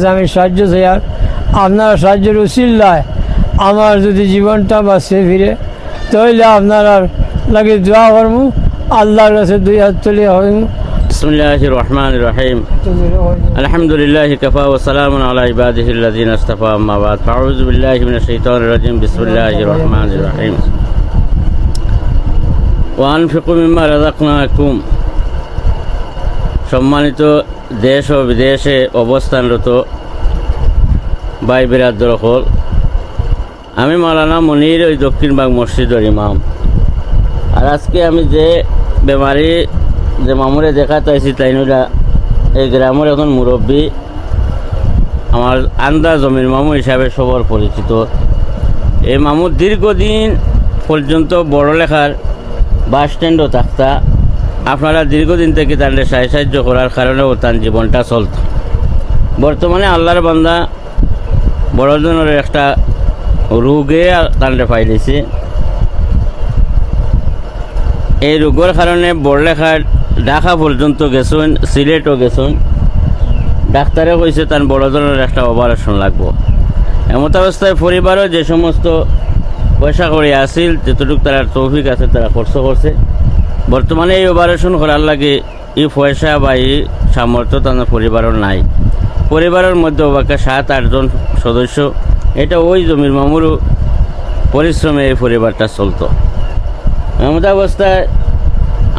কাছে আমি সাহায্য চাই আর আপনার সাহায্যের উচিল্লায় আমার যদি জীবনটা বাঁচে ফিরে তাহলে আপনারা লাগে দোয়া করবো আল্লাহর কাছে দুই হাত তুলে হইম بسم الله الرحمن الرحيم الحمد لله كفى وسلام على عباده الذين اصطفى أما بعد فأعوذ بالله من الشيطان الرجيم بسم الله الرحمن الرحيم وأنفقوا مما رزقناكم সম্মানিত দেশ ও বিদেশে অবস্থানরত ভাই বিরাদর হল। আমি মালানা মনির ওই দক্ষিণবাগ মসজিদের ইমাম। আর আজকে আমি যে বেমারি, যে মামুরে দেখা চাইছি তাই এই গ্রামের এখন মুরব্বী আমার আন্দা জমির মামু হিসাবে সবার পরিচিত। এই মামু দীর্ঘদিন পর্যন্ত বড় লেখার বাস স্ট্যান্ডও থাকতা। আপনারা দীর্ঘদিন থেকে তাদের সাহায্য করার কারণেও তার জীবনটা চলত। বর্তমানে আল্লাহর বান্দা বড় জনের একটা রোগে তান্ডে পাইলেছে এই রোগের কারণে বড়লেখার ঢাকা পর্যন্ত গেছেন, সিলেটও গেছেন। ডাক্তারে কইছে তার বড় ধরনের একটা অপারেশন লাগবো। এমত অবস্থায় পরিবারও যে সমস্ত পয়সা করে আসিল যতটুকু তারা তৌফিক আছে তারা খরচ করছে। বর্তমানে এই অপারেশন করার লাগে এই পয়সা বা এই সামর্থ্য তাদের পরিবারের নাই। পরিবারের মধ্যে ওবাকে সাত আটজন সদস্য, এটা ওই জমির মামুরও পরিশ্রমে এই পরিবারটা চলতো। এমত অবস্থায়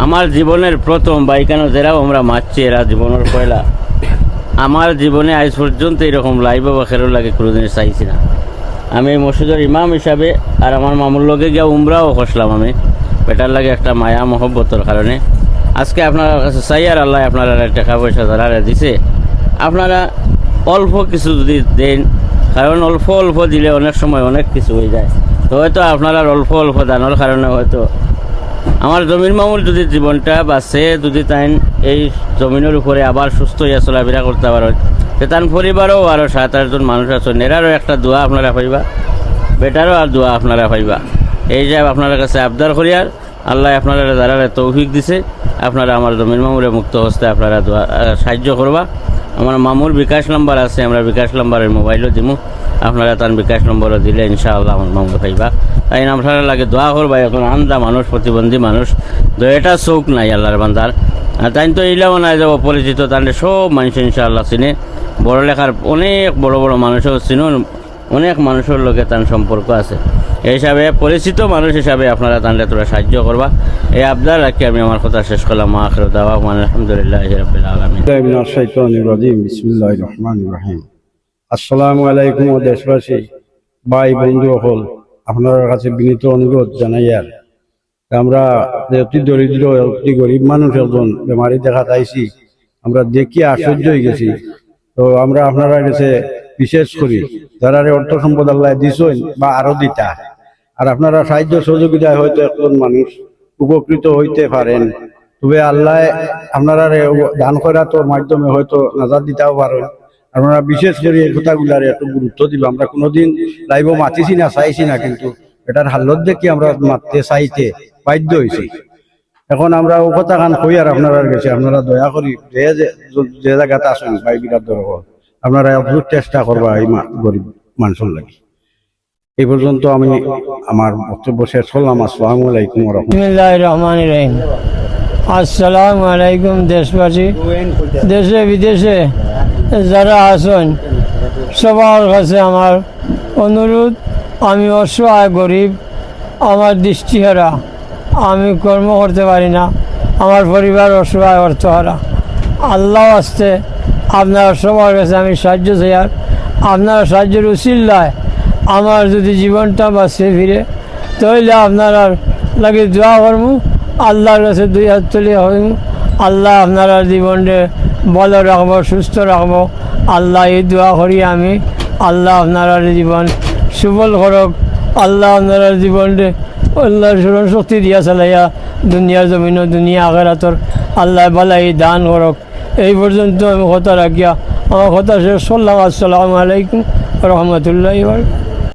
আমার জীবনের প্রথম বাইকানো যারাও আমরা মারছি এরা জীবনের পয়লা। আমার জীবনে আজ পর্যন্ত এরকম লাইভ বা খেরো লাগে কোনোদিন চাইছি না। আমি মসজিদের ইমাম হিসাবে আর আমার মামুর লগে গিয়া উমরাও খসলাম আমি। বেটার লাগে একটা মায়া মহব্বতর কারণে। আজকে আপনার কাছে চাই আর আল্লাহ আপনারা টাকা পয়সা যারা দিছে। আপনারা অল্প কিছু যদি দেন, কারণ অল্প অল্প দিলে অনেক সময় অনেক কিছু হয়ে যায়। তো হয়তো আপনারা অল্প অল্প দানোর কারণে হয়তো আমার জমির মামুর যদি জীবনটা বাঁচে, যদি তাই এই জমিনের উপরে আবার সুস্থ হইয়া চলাফেরা করতে পারেন তো তার পরিবারও আরও সাত আটজন মানুষ আছেন এরারও একটা দোয়া আপনারা পাইবা, বেটারও আর দোয়া আপনারা পাইবা। এই যে আপনার কাছে আবদার করিয়ার আল্লাহ আপনারা যারা তৌফিক দিছে। আপনারা আমার জমির মামুরে মুক্ত হস্তে আপনারা সাহায্য করবা। আমার মামুর বিকাশ নাম্বার আছে, আমরা বিকাশ নাম্বারের মোবাইলও দিমু। আপনারা তার বিকাশ নম্বরও দিলে ইনশাআল্লাহ আমার মামুর পাইবা তাই আপনারা লাগে দোয়া করবা, এখন আন্দা মানুষ, প্রতিবন্ধী মানুষ। এটা চৌক নাই আল্লাহর বান্দার। তাই তো এইলাও নাই যাব পরিচিত তাহলে সব মানুষ ইনশাআল্লাহ চিনে। বড় লেখার অনেক বড় বড় মানুষও চিনুন, অনেক মানুষের লোকে তার সম্পর্ক আছে। এই হিসাবে পরিচিত মানুষ হিসাবে আপনারা তাহলে তোরা সাহায্য করবা। এই আবদার রাখি আমি আমার কথা শেষ করলাম। আখর আলহামদুলিল্লাহ আসসালামু আলাইকুম দেশবাসী, ভাই, বন্ধু হল আপনার কাছে বিনীত অনুরোধ জানাই আর। আমরা অতি দরিদ্র, অতি গরিব মানুষ একজন বেমারি দেখা যাইছি আমরা দেখি আশ্চর্য হয়ে গেছি। তো আমরা আপনারা কাছে বিশেষ করি, যারা অর্থ সম্পদ আল্লাহ দিছেন বা আরও দিতা। আর আপনারা সাহায্য সহযোগিতায় হয়তো একজন মানুষ উপকৃত হইতে পারেন। তবে আল্লাহ আপনারা দান করা তো মাধ্যমে হয়তো নাজার দিতেও পারেন। আপনারা বিশেষ করে এই কথাগুলার একটু গুরুত্ব দিব। আমরা কোনোদিন লাইভ মাতিছি না, চাইছি না, কিন্তু এটার হাল্লত দেখি আমরা মারতে, চাইতে বাধ্য হয়েছি এখন আমরা ও কথা খান কই আর আপনারা গেছে আপনারা দয়া করি যে যে- জায়গাতে আসুন ভাই বিরাট দরকার আপনারা চেষ্টা করবা এই গরিব মানুষের লাগে। এই পর্যন্ত আমি আমার বক্তব্য শেষ করলাম। আসসালামু আলাইকুম রহমতুল্লাহ। রহমান রহিম। আসসালামু আলাইকুম দেশবাসী। দেশে, বিদেশে যারা আছেন, সবার কাছে আমার অনুরোধ, আমি অসহায়, গরিব, আমার দৃষ্টিহারা, আমি কর্ম করতে পারি না, আমার পরিবার অসহায়, অর্থহারা। আল্লাহ আসতে আপনারা সবার কাছে আমি সাহায্য চাই। আর আপনারা সাহায্যের উচিল্লায় আমার যদি জীবনটা বাঁচে ফিরে, তাহলে আপনারা লাগে দোয়া করব। আল্লাহর কাছে দুই হাত তুলে হইম আল্লাহ আপনারা জীবনকে ভালো রাখব, সুস্থ রাখব। আল্লাহ এই দোয়া করি আমি। আল্লাহ আপনারা জীবন সুফল করক। আল্লাহ আপনারা জীবনকে আল্লাহর স্মরণ শক্তি দিয়া চালাইয়া দুনিয়ার জমিন দুনিয়া আখেরাতর আল্লাহ বালাই দান করক। এই পর্যন্ত আমি কথা রাখিয়া, আমার কথা শেষ। করলাম আসসালামু আলাইকুম রহমতুল্লাহ